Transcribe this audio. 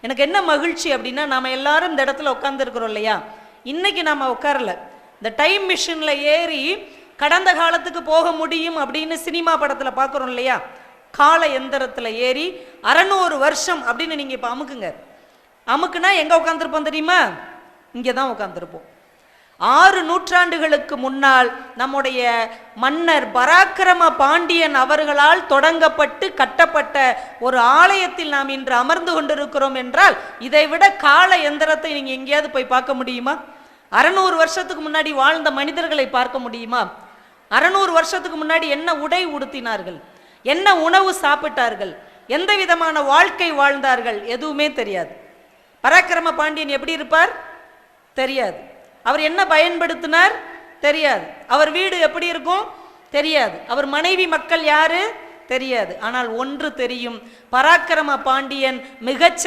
எனக்கு என்ன மகிழ்ச்சி அப்படின்னா நாம் எல்லாரும் இந்த இடத்துல உட்காந்துருக்குறோம் இல்லையா? இன்னைக்கு நாம் உட்காரல. இந்த டைம் மிஷினில் ஏறி கடந்த காலத்துக்கு போக முடியும் அப்படின்னு சினிமா படத்தில் பார்க்குறோம் இல்லையா? கால எந்திரத்தில் ஏறி அறநூறு வருஷம் அப்படின்னு நீங்கள் இப்போ அமுக்குங்க. அமுக்குனா எங்கே உட்காந்துருப்போம் தெரியுமா? இங்கே தான் உட்காந்துருப்போம் ஆறு நூற்றாண்டுகளுக்கு முன்னால் நம்முடைய மன்னர் பராக்கிரம பாண்டியன் அவர்களால் தொடங்கப்பட்டு கட்டப்பட்ட ஒரு ஆலயத்தில் நாம் இன்று அமர்ந்து கொண்டிருக்கிறோம் என்றால் இதை விட கால எந்திரத்தை நீங்கள் எங்கேயாவது போய் பார்க்க முடியுமா? அறநூறு வருஷத்துக்கு முன்னாடி வாழ்ந்த மனிதர்களை பார்க்க முடியுமா? அறநூறு வருஷத்துக்கு முன்னாடி என்ன உடை உடுத்தினார்கள்? என்ன உணவு சாப்பிட்டார்கள்? எந்த விதமான வாழ்க்கை வாழ்ந்தார்கள்? எதுவுமே தெரியாது. பராக்கிரம பாண்டியன் எப்படி இருப்பார்? தெரியாது. அவர் என்ன பயன்படுத்தினார்? தெரியாது. அவர் வீடு எப்படி இருக்கும்? தெரியாது. அவர் மனைவி மக்கள் யாரு? தெரியாது. ஆனால் ஒன்று தெரியும். பராக்கிரம பாண்டியன் மிகச்ச